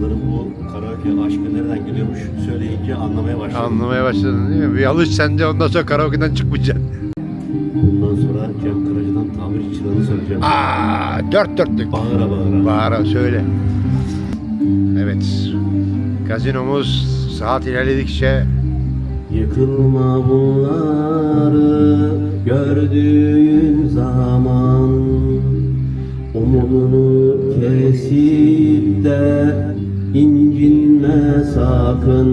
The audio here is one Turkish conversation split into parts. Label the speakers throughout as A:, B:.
A: Sanırım bu karaoke aşkı nereden geliyormuş söyleyince anlamaya başladım.
B: Anlamaya başladın değil mi? Bir alış sen de ondan sonra karaoke'den çıkmayacaksın.
A: Bundan sonra Cem Karaca'dan tamir çıranı söyleyeceğim.
B: Aa, dört dörtlük.
A: Bağıra bağıra.
B: Bağıra söyle. Evet. Gazinomuz saat ilerledikçe
A: Yıkılma bunları gördüğün zaman Umudunu kesip de incinme sakın.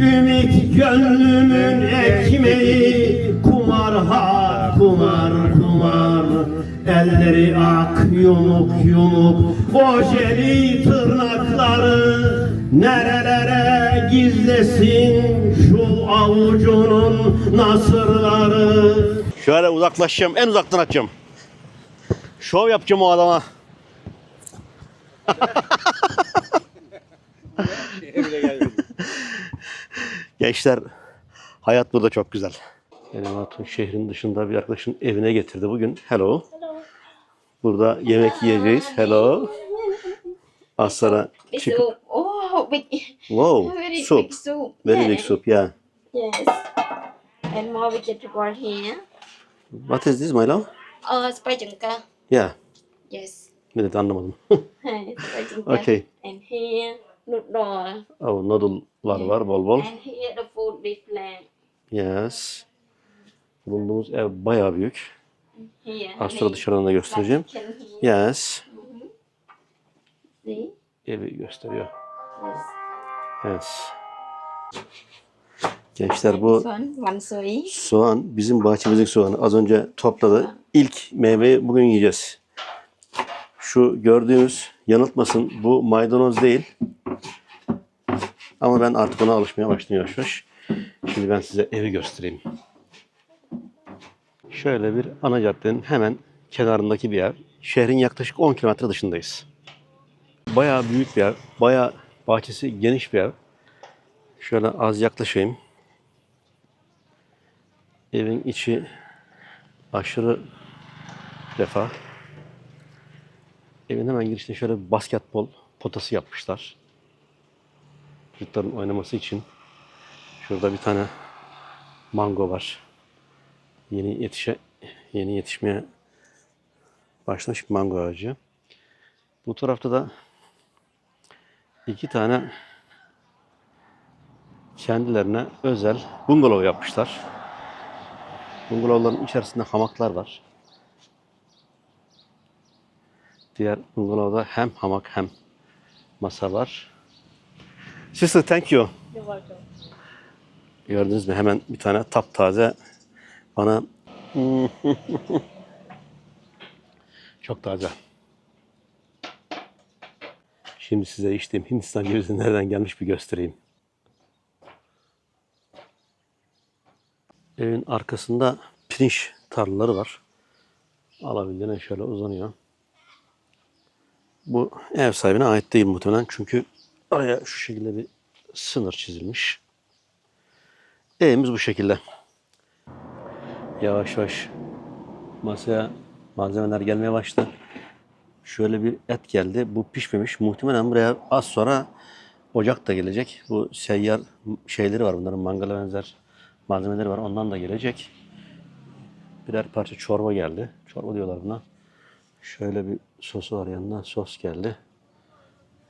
A: Ümit gönlümün ekmeği kumar ha kumar kumar. Elleri ak yumuk yumuk. Ojeli tırnakları Nerelere gizlesin şu avucunun nasırları? Şöyle uzaklaşacağım en uzaktan atacağım. Şov yapacağım o adama Gençler hayat burada çok güzel. Benim hatun şehrin dışında bir arkadaşın evine getirdi bugün. Hello. Burada yemek yiyeceğiz. Hello. Az sonra
C: soup. Oh, big,
A: Wow,
C: very
A: soup.
C: big soup.
A: Very
C: yeah.
A: big soup, yeah.
C: Yes. And more vegetable here.
A: What is this, my love?
C: Uh, spajunka.
A: Yeah.
C: Yes.
A: Ne dedi anlamadım.
C: Spajunka.
A: Okay.
C: And here, noodle.
A: oh, noodle'lar var bol bol.
C: And here the food different.
A: Yes. Bulunduğumuz ev bayağı büyük.
C: Here.
A: Az sonra dışarıdan da göstereceğim. Yes.
C: See?
A: Evi gösteriyor.
C: Yes.
A: Yes. Gençler bu soğan bizim bahçemizdeki soğanı az önce topladı. İlk meyveyi bugün yiyeceğiz. Şu gördüğünüz yanıltmasın bu maydanoz değil. Ama ben artık ona alışmaya başladım yavaş yavaş. Şimdi ben size evi göstereyim. Şöyle bir ana caddenin hemen kenarındaki bir ev. Şehrin yaklaşık 10 kilometre dışındayız. Bayağı büyük bir ev. Bayağı bahçesi geniş bir ev. Şöyle az yaklaşayım. Evin içi aşırı refah. Evin hemen girişte şöyle basketbol potası yapmışlar. Çocukların oynaması için. Şurada bir tane mango var. Yeni yetişe yeni yetişmeye başlamış bir mango ağacı. Bu tarafta da iki tane kendilerine özel bungalov yapmışlar. Bungalovların içerisinde hamaklar var. Diğer bungalovda hem hamak hem masa var. Sister thank you.
C: You're welcome.
A: Gördünüz mü hemen bir tane taptaze bana çok taze. Şimdi size içtiğim Hindistan cevizi nereden gelmiş bir göstereyim. Evin arkasında pirinç tarlaları var. Alabildiğine şöyle uzanıyor. Bu ev sahibine ait değil muhtemelen çünkü araya şu şekilde bir sınır çizilmiş. Evimiz bu şekilde. Yavaş yavaş masaya malzemeler gelmeye başladı. Şöyle bir et geldi. Bu pişmemiş. Muhtemelen buraya az sonra ocak da gelecek. Bu seyyar şeyleri var. Bunların mangala benzer malzemeleri var. Ondan da gelecek. Birer parça çorba geldi. Çorba diyorlar buna. Şöyle bir sosu var yanına. Sos geldi.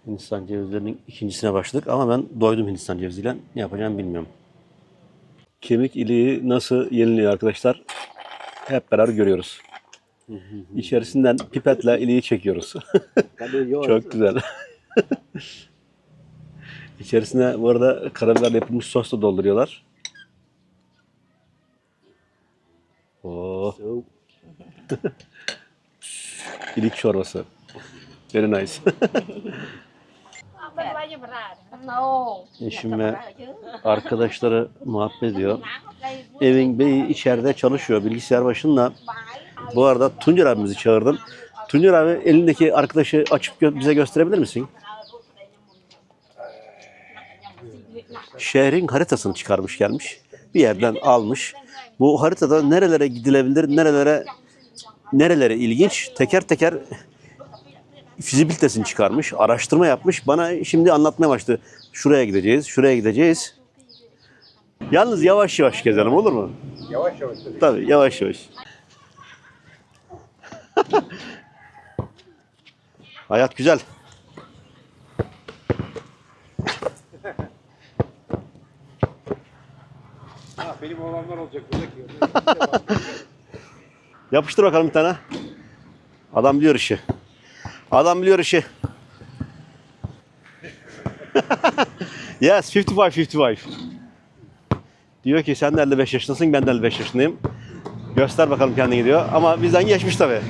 A: Hindistan cevizlerinin ikincisine başladık. Ama ben doydum Hindistan ceviziyle. Ne yapacağımı bilmiyorum. Kemik iliği nasıl yeniliyor arkadaşlar? Hep beraber görüyoruz. İçerisinden pipetle iliği çekiyoruz. Çok güzel. İçerisine bu arada karabiberle yapılmış sos da dolduruyorlar. Oo. İlik çorbası. Very nice.
C: No.
A: Eşim ve arkadaşları muhabbet ediyor. Evin beyi içeride çalışıyor bilgisayar başında. Bu arada Tuncer abimizi çağırdım. Tuncer abi elindeki arkadaşı açıp gö- bize gösterebilir misin? Şehrin haritasını çıkarmış gelmiş. Bir yerden almış. Bu haritada nerelere gidilebilir, nerelere nerelere ilginç teker teker fizibilitesini çıkarmış, araştırma yapmış. Bana şimdi anlatmaya başladı. Şuraya gideceğiz, şuraya gideceğiz. Yalnız yavaş yavaş gezelim olur mu?
B: Yavaş yavaş.
A: Tabii yavaş yavaş. Hayat güzel.
B: Ha, benim oğlanlar olacak. Burada ki.
A: Yapıştır bakalım bir tane. Adam biliyor işi. Adam biliyor işi. yes, 55-55. Diyor ki sen de 55 yaşındasın, ben de 55 yaşındayım. Göster bakalım kendini diyor. Ama bizden geçmiş tabii.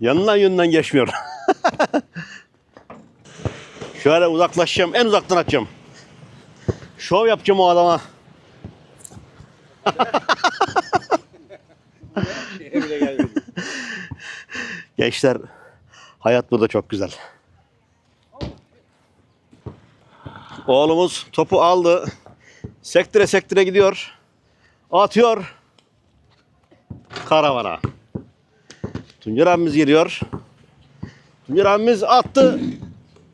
A: Yanından yönünden geçmiyor. Şöyle uzaklaşacağım. En uzaktan atacağım. Şov yapacağım o adama. Gençler hayat burada çok güzel. Oğlumuz topu aldı. Sektire sektire gidiyor. Atıyor. Karavana. Tuncer abimiz geliyor. Tuncer abimiz attı.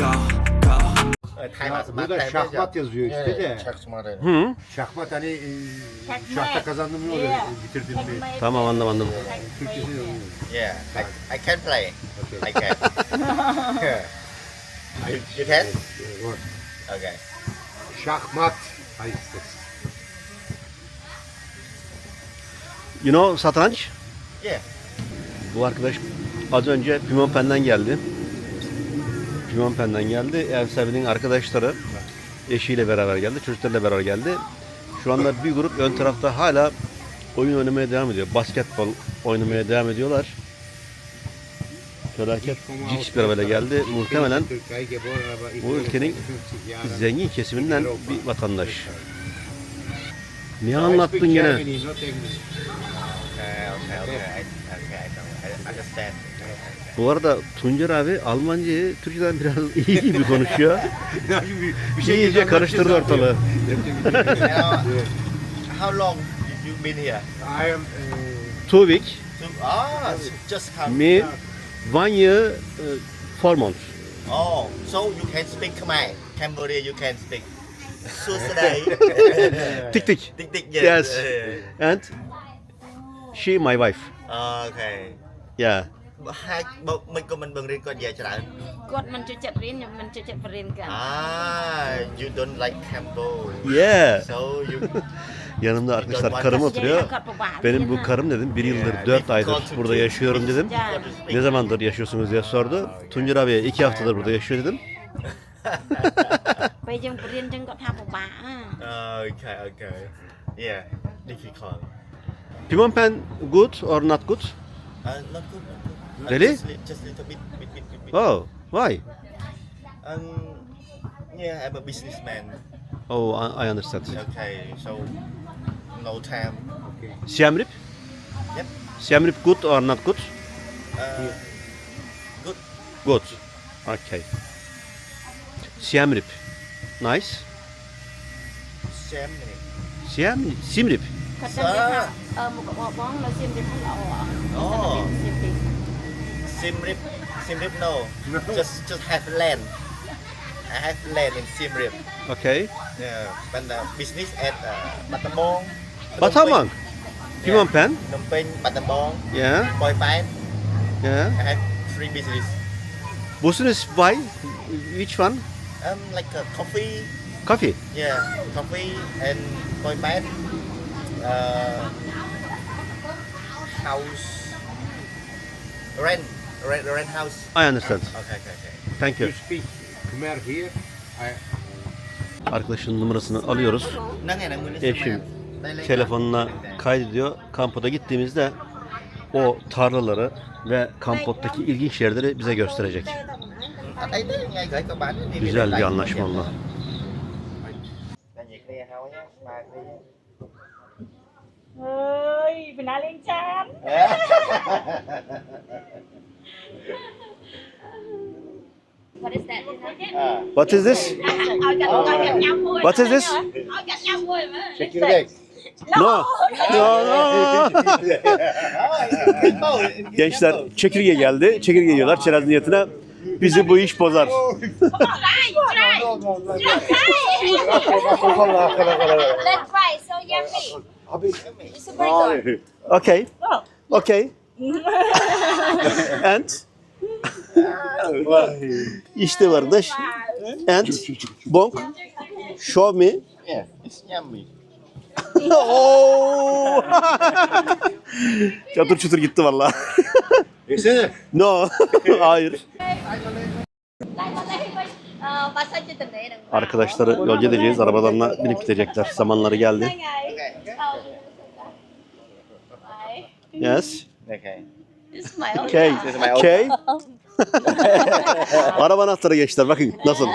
B: Ya, burada şahmat yazıyor işte de.
A: Hı.
B: Şahmat hani e,
C: Şahmat.
B: şahta kazandım mı oluyor?
C: Yeah.
B: Bitirdim mi?
A: Tamam anladım anladım.
B: Türkçesi de oluyor.
D: Yeah, I, I can play.
B: Okay.
D: I can. you, you can? Okay.
B: Şahmat. Hayır.
A: You know satranç?
D: Yeah.
A: Bu arkadaş az önce Phnom Penh'den geldi. Phnom Penh'den geldi. Ev sahibinin arkadaşları eşiyle beraber geldi. Çocuklarıyla beraber geldi. Şu anda bir grup ön tarafta hala oyun oynamaya devam ediyor. Basketbol oynamaya devam ediyorlar. Felaket Jigs beraber geldi. Muhtemelen bu ülkenin zengin kesiminden bir vatandaş. Ne anlattın gene? Bu arada Tuncer abi Almancayı Türkçeden biraz iyi gibi konuşuyor. İyice karıştırdı ortalığı.
D: Now, how long you been here?
B: I am
A: Two week,
D: Two, ah, just come.
A: me one year, uh, four months.
D: Oh, so you can speak Khmer. Cambodia, you can speak. Susaday.
A: Tik tik.
D: Tick tick.
A: Yes. And she my wife.
D: Okay.
A: Yeah.
D: ហើយបើមិនក៏មិនបង្រៀនគាត់និយាយច្រើន
C: គាត់មិនចូលចិត្តរៀនខ្ញុំមិនចូលចិត្តបរៀនគាត់
D: Ah, you don't like Cambo.
A: Yeah.
D: So you
A: Yanımda arkadaşlar karım oturuyor. Benim bu karım dedim bir yıldır dört aydır burada yaşıyorum dedim. Ne zamandır yaşıyorsunuz diye sordu. Tuncer abiye iki haftadır burada yaşıyor dedim.
C: ពេលយើងបរៀនអញ្ចឹងគាត់ថាពិបាកណា
D: Okay, okay. Yeah, difficult.
A: Phnom Penh good or not good?
D: Uh, not good, not good.
A: Really?
D: Just, li- little bit, bit, bit, bit, bit.
A: Oh, why?
D: Um, yeah, I'm a businessman.
A: Oh, I I understand.
D: Okay, so no time.
A: Siem Reap?
D: Yep.
A: Siem Reap good or not good?
D: Uh, good.
A: Good. Okay. Siem Reap. Nice.
D: Xem này.
A: Siem Siem Reap.
C: Thật ra Sợ. việc học ờ, một, một món là xiêm thì rất là
D: ổn.
C: Ồ. Ồ. Xiêm thì
D: Siem Reap, Siem Reap, no. Just, just have land. I have land in Siem Reap.
A: Okay.
D: Yeah, but the business at uh, Battambang.
A: Batamang. Phnom Penh.
D: Phnom Penh, Battambang,
A: Yeah.
D: Poi Phan.
A: Yeah.
D: I have three business.
A: Business why? Which one?
D: Um, like uh, coffee,
A: Coffee.
D: yeah, coffee and Poi Phan. Uh, house, rent, rent, rent house.
A: I understand.
D: Okay, okay, okay.
A: Thank you.
B: You speak Khmer here. I,
A: Arkadaşın numarasını alıyoruz. Eşim telefonuna kaydediyor. Kampoda gittiğimizde o tarlaları ve kampottaki ilginç yerleri bize gösterecek. Güzel bir anlaşma oldu.
D: Bạn nhiệt đi
C: What is that?
A: What is this? What is this?
B: Çekirdek.
A: No. No, no. Gençler çekirge geldi. Çekirge yiyorlar çerez niyetine. Bizi bu iş bozar. okay. Okay. And işte kardeş. And bonk. Show me.
D: Yeah, it's yummy.
A: Oo! çatır çutur gitti valla.
B: Yesene.
A: no. Hayır. Arkadaşları yolcu edeceğiz. Arabalarına binip gidecekler. Zamanları geldi. Yes.
D: Okay.
C: It's my own
A: Okay.
D: This is my own.
A: Okay. Araba anahtarı gençler bakın nasıl.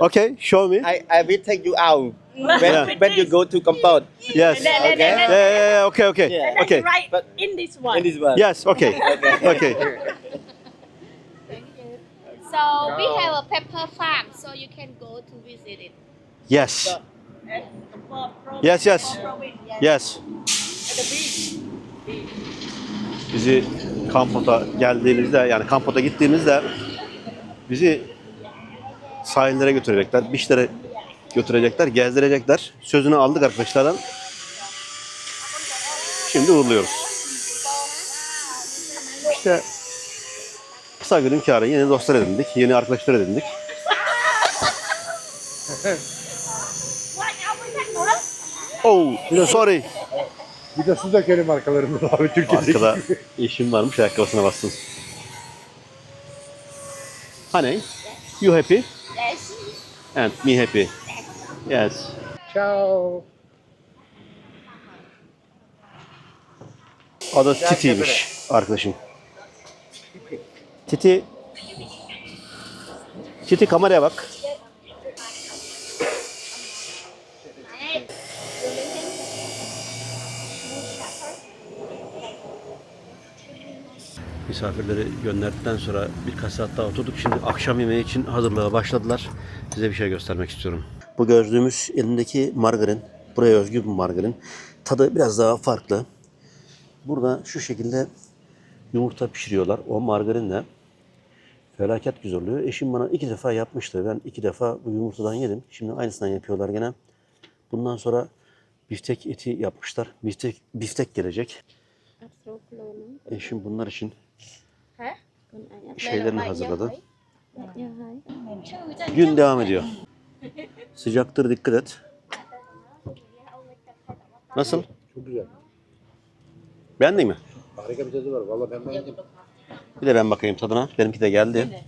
A: Okay, show me.
D: I, I will take you out when,
A: Yeah.
D: when you go to compound.
A: Yes. Yeah,
D: Okay.
A: yeah, yeah, yeah. Okay, okay.
D: Yeah.
A: Okay.
C: right
D: But-
C: in this one
D: In this one.
A: Yes, okay. Okay.
E: So we have a pepper farm, so you can go to visit it.
A: Yes. Yes, yes. Yes. Bizi Kampot'a geldiğimizde yani Kampot'a gittiğimizde bizi sahillere götürecekler, beachlere götürecekler, gezdirecekler. Sözünü aldık arkadaşlardan. Şimdi uğurluyoruz. İşte kısa günün kârı. Yeni dostlar edindik, yeni arkadaşlar edindik. Oh, sorry.
B: Bir de su dökelim arkalarından abi Türkiye'deki.
A: Arkada işim varmış ayakkabısına bassın. Honey, you happy?
C: yes
A: And me happy. Yes.
B: Ciao.
A: Adı Titi'ymiş arkadaşım. Titi. Titi kameraya bak. Misafirleri gönderdikten sonra birkaç saat daha oturduk. Şimdi akşam yemeği için hazırlığa başladılar. Size bir şey göstermek istiyorum. Bu gördüğümüz elindeki margarin, buraya özgü bir margarin. Tadı biraz daha farklı. Burada şu şekilde yumurta pişiriyorlar. O margarinle felaket güzel oluyor. Eşim bana iki defa yapmıştı. Ben iki defa bu yumurtadan yedim. Şimdi aynısından yapıyorlar gene. Bundan sonra biftek eti yapmışlar. Biftek, biftek gelecek. Eşim bunlar için şeylerini hazırladı. Gün devam ediyor. Sıcaktır dikkat et. Nasıl?
B: Çok güzel.
A: Beğendin mi?
B: Harika bir tadı var. Vallahi ben beğendim.
A: Bir de ben bakayım tadına. Benimki de geldi.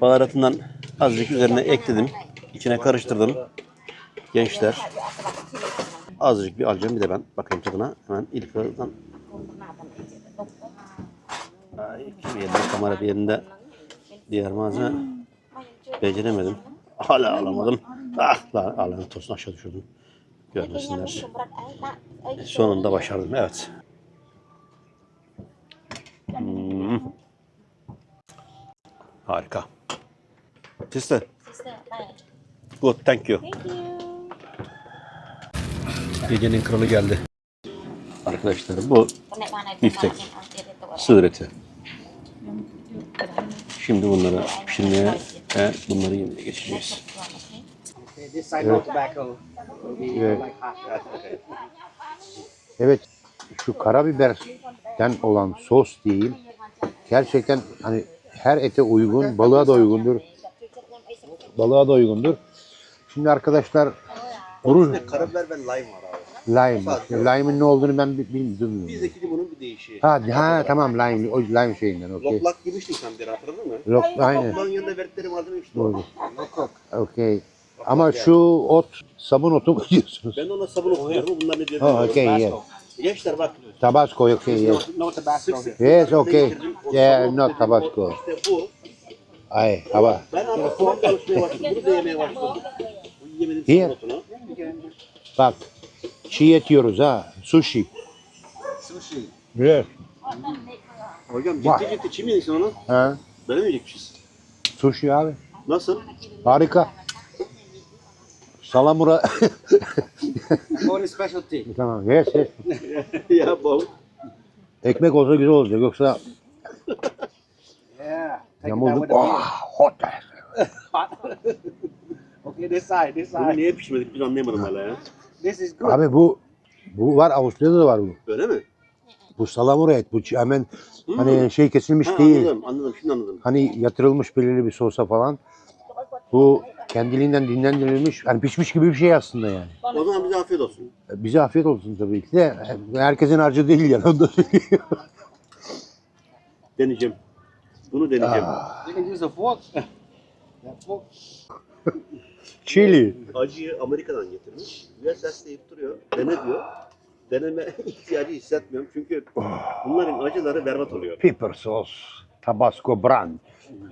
A: Baharatından azıcık üzerine ekledim. İçine karıştırdım. Gençler. Azıcık bir alacağım. Bir de ben bakayım tadına. Hemen ilk bir yerinde kamera bir yerinde diğer malzeme beceremedim. Hala alamadım. Ah lan alanı tosun aşağı düşürdüm. Görmesinler. Sonunda başardım. Evet. Hmm. Harika. Sister. Good, thank you. Gecenin kralı geldi. Arkadaşlar bu biftek, sığır eti. Şimdi bunları pişirmeye ve bunları yemeye geçeceğiz.
B: Evet. Evet. Şu karabiberden olan sos değil. Gerçekten hani her ete uygun, balığa da uygundur. Balığa da uygundur. Şimdi arkadaşlar oruç
D: Karabiber ve lime var abi.
B: Lime. Lime'ın ne olduğunu ben bi- bilmiyorum.
A: Bizdeki limonun bir değişiği.
B: Ha, ha tamam lime. O lime şeyinden okey.
A: Loplak yemiştin sen bir hatırladın mı?
B: Lok, aynen.
A: Loplak'ın yanında verdikleri malzeme işte o.
B: Doğru. Okey. Ama şu ot sabun otu mu diyorsunuz?
A: Ben ona sabun okuyorum. Bunlar ne diyor?
B: Oh, okay, yeah.
A: Gençler bak.
B: Tabasco, okay, yes.
A: No. Sık sık
B: Yes, okay.
A: O
B: Yeah,
A: sabun
B: not
A: dediğim
B: Tabasco.
A: İşte bu.
B: Ay, hava.
A: Ben soğan çalışmaya başladım. Bunu da yemeye başladım. Bu yemedim
B: Here.
A: sabun otunu.
B: Bak. Çiğ et yiyoruz ha. Sushi.
D: Sushi.
B: Yes.
A: Hocam
B: Vay.
A: ciddi ciddi çiğ mi yedin onu?
B: Ha?
A: Böyle mi yiyecekmişiz?
B: Sushi abi.
A: Nasıl?
B: Harika. Salamura.
D: Only specialty.
B: tamam. Yes, yes.
A: ya bol.
B: Ekmek olsa güzel olacak. Yoksa
D: Yeah.
B: yamulduk. Ah, hot.
D: Okay, this side, this
A: Bunu niye pişirmedik biz anlayamadım hala ya.
D: This is good.
B: Abi bu bu var Avusturya'da da var bu.
A: Öyle mi?
B: Bu salamura et. Bu hemen hani şey kesilmiş
A: Ha,
B: değil.
A: anladım, anladım, şimdi anladım.
B: Hani yatırılmış belirli bir sosa falan. Bu kendiliğinden dinlendirilmiş. Hani pişmiş gibi bir şey aslında yani.
A: O zaman bize afiyet olsun.
B: Bize afiyet olsun tabii ki de. Herkesin harcı değil yani. Onu da söyleyeyim.
A: Deneyeceğim. Bunu deneyeceğim.
D: You
B: Chili.
A: Acıyı Amerika'dan getirmiş. USS deyip duruyor. Dene diyor. Deneme ihtiyacı hissetmiyorum. Çünkü bunların acıları berbat oluyor.
B: Pepper sauce. Tabasco brand.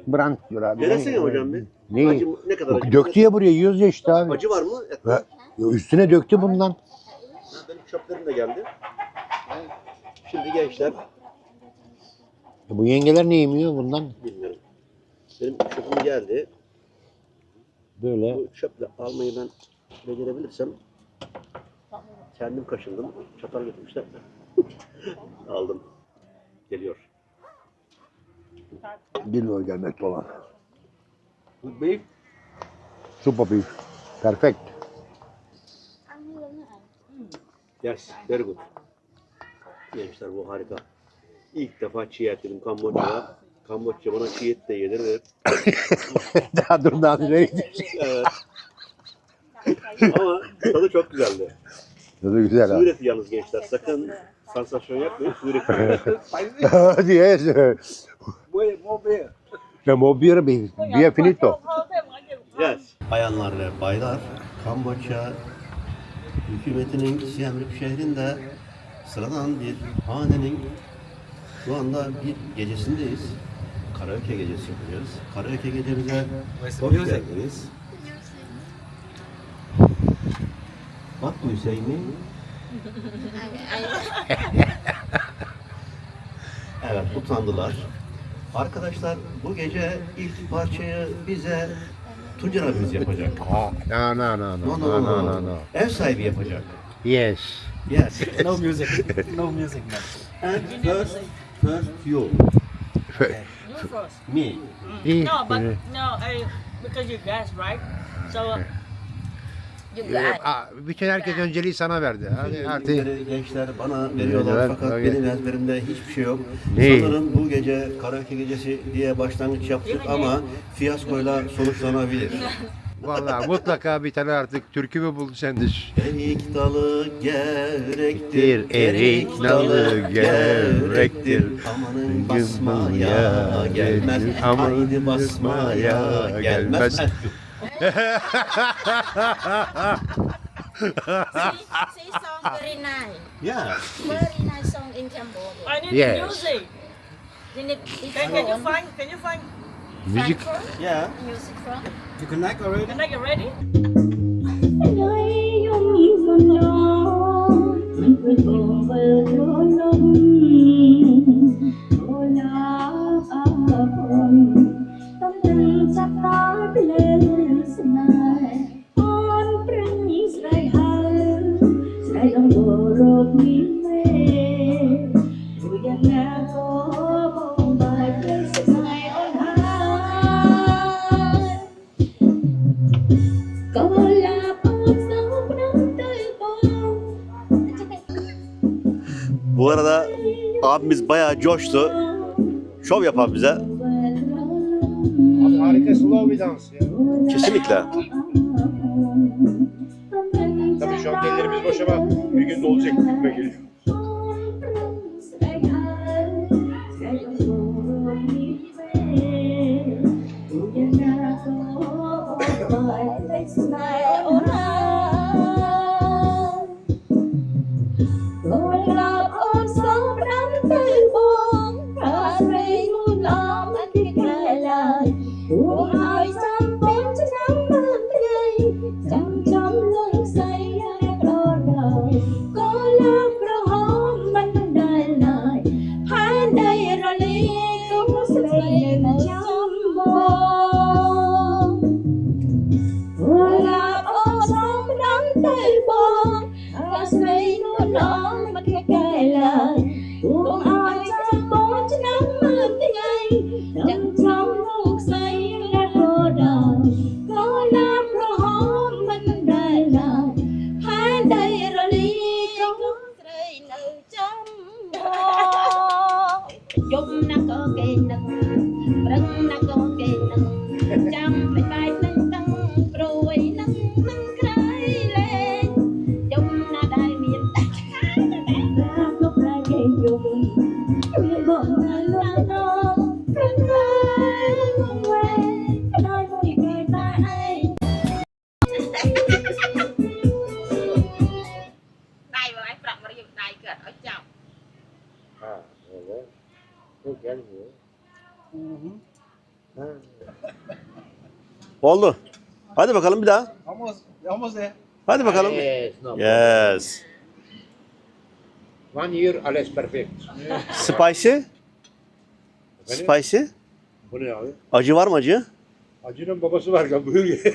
B: Brand diyor abi.
A: Denesene hocam bir.
B: Ne?
A: Acı, ne kadar acı?
B: Döktü ya buraya yiyoruz ya işte abi.
A: Acı var mı? Et
B: Ve
A: var.
B: üstüne döktü bundan.
A: Ha, benim çöplerim de geldi. Şimdi gençler
B: E bu yengeler ne yemiyor bundan?
A: bilmiyorum. Benim çöpüm geldi.
B: Böyle.
A: Bu çöple almayı ben becerebilirsem kendim kaşındım. Çatal getirmişler. Aldım. Geliyor.
B: Geliyor gelmekte olan.
D: Good beef.
B: Super beef. Perfect.
A: Yes, very good. Gençler bu harika. İlk defa çiğ et yedim Kamboçya'da. Kamboçya bana çiğ et de yedirdi.
B: daha dur daha nereye
A: Evet. Ama tadı çok güzeldi.
B: Tadı güzel
A: Su
B: ha.
A: üreti yalnız gençler. Sakın sansasyon yapmayın. Su üreti.
B: Yes.
D: Beer.
B: Siamo bir bir finito.
A: yes. Bayanlar ve baylar, Kamboçya hükümetinin Siem Reap şehrinde sıradan bir hanenin şu anda bir gecesindeyiz. Karaoke gecesi yapacağız. Karaoke gecemize hoş geldiniz. You say me? evet utandılar. Arkadaşlar bu gece ilk parçayı bize Tuncer abimiz yapacak.
B: No no no
A: No
B: no
A: no
B: no no no.
A: Ev sahibi yapacak.
B: Yes.
A: Yes.
D: No music. no music, man.
A: And first, first you. Me.
B: İyi.
F: No, but no, I, because you guys, right? So uh,
C: You
B: Ee,
C: got
B: a- Bütün herkes önceliği sana verdi. Hadi artık.
A: Gençler bana veriyorlar
B: Evet,
A: fakat
B: evet.
A: benim ezberimde hiçbir şey yok.
B: Ne?
A: Sanırım bu gece karaoke gecesi diye başlangıç yaptık ama fiyaskoyla sonuçlanabilir.
B: Vallahi mutlaka bir tane artık türkü mü bul sen de.
A: Erik dalı gevrektir,
B: Bir erik dalı gevrektir.
A: Amanın basmaya gelmez,
B: Amanın
A: basmaya gelmez.
B: gelmez.
C: See song very nice.
A: Yeah.
C: Very nice song in Cambodia.
F: I need
B: Yes.
F: the music. Can, can you find? Can you find?
C: Frankfurt,
A: Yeah.
C: Music from.
D: You connect already?
F: Can I get ready?
A: abimiz bayağı coştu. Şov yapar bize.
B: Abi harika slow bir dans ya.
A: Kesinlikle.
B: Tabii şu an ellerimiz boş
G: ama bir gün de olacak geliyor.
E: I bóng ta
B: nó nắng aklı gelmiyor. Hı hı.
A: Oldu. Hadi bakalım bir daha.
G: Vamos, vamos de.
A: Hadi bakalım.
B: Yes. No.
A: Yes.
B: One year alles perfect.
A: Spicy? Spicy?
B: Bu ne abi?
A: Acı var mı acı?
B: Acının babası var ya buyur ye.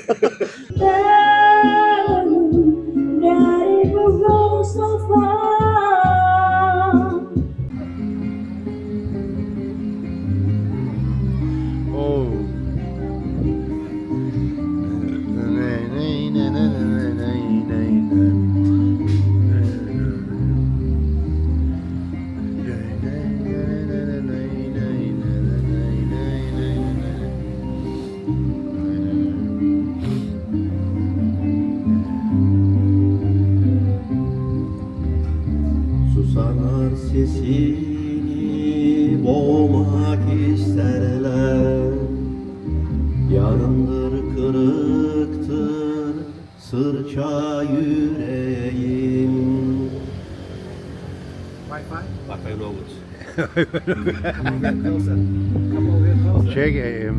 B: şey e,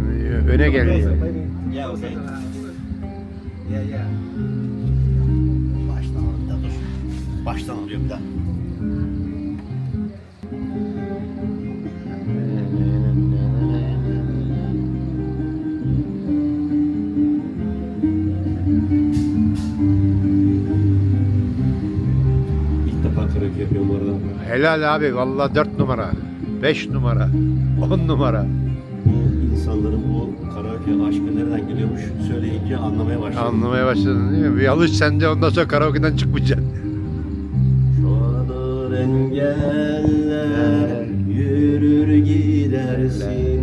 B: öne
G: gel.
A: Baştan orada dur. Baştan oluyor bir daha.
B: Helal abi vallahi dört numara. 5 numara, 10 numara.
A: Bu insanların bu karaoke aşkı nereden geliyormuş söyleyince anlamaya başladım.
B: Anlamaya başladın değil mi? Bir alış sen de ondan sonra karaoke'den çıkmayacaksın.
A: Şuadır engeller, yürür gidersin.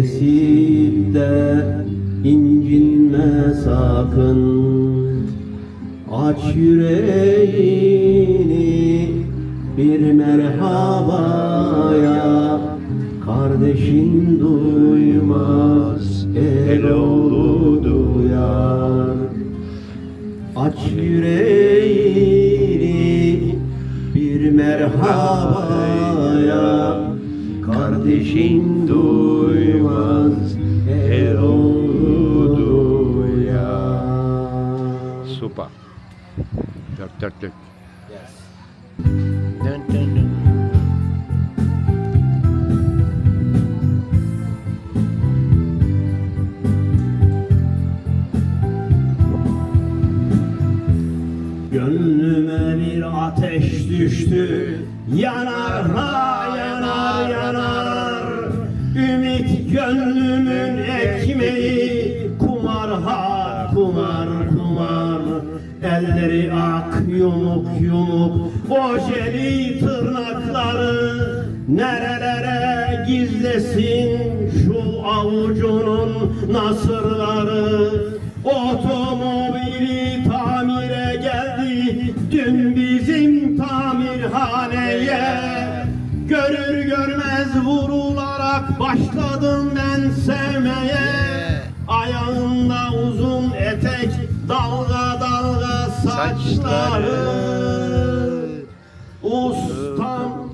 A: Kesip incinme sakın. Aç yüreği gönlümün ekmeği Kumar ha kumar kumar. Elleri ak yumuk yumuk Ojeli tırnakları. Nerelere gizlesin şu avucunun nasırları? Otomobili tamire geldi dün bizim tamirhaneye. Görür görmez vurularak başladım saçları Ustam.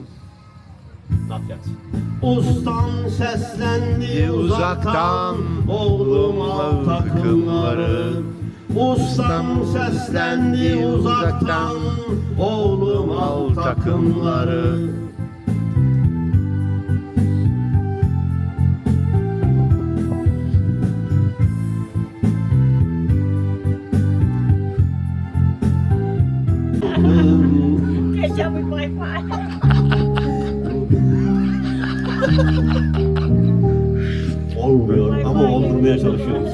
A: Ustam seslendi uzaktan Oğlum al takımları. Ustam seslendi uzaktan Oğlum al takımları çalışıyoruz.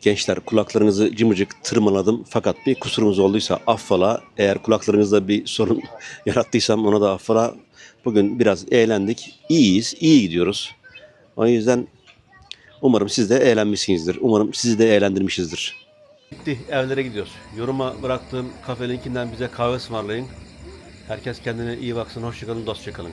A: Gençler kulaklarınızı cımıcık tırmaladım fakat bir kusurumuz olduysa affola. Eğer kulaklarınızda bir sorun yarattıysam ona da affola. Bugün biraz eğlendik. İyiyiz, iyi gidiyoruz. O yüzden umarım siz de eğlenmişsinizdir. Umarım sizi de eğlendirmişizdir. Bitti, evlere gidiyoruz. Yoruma bıraktığım kafe linkinden bize kahve ısmarlayın. Herkes kendine iyi baksın, hoşçakalın, dostçakalın.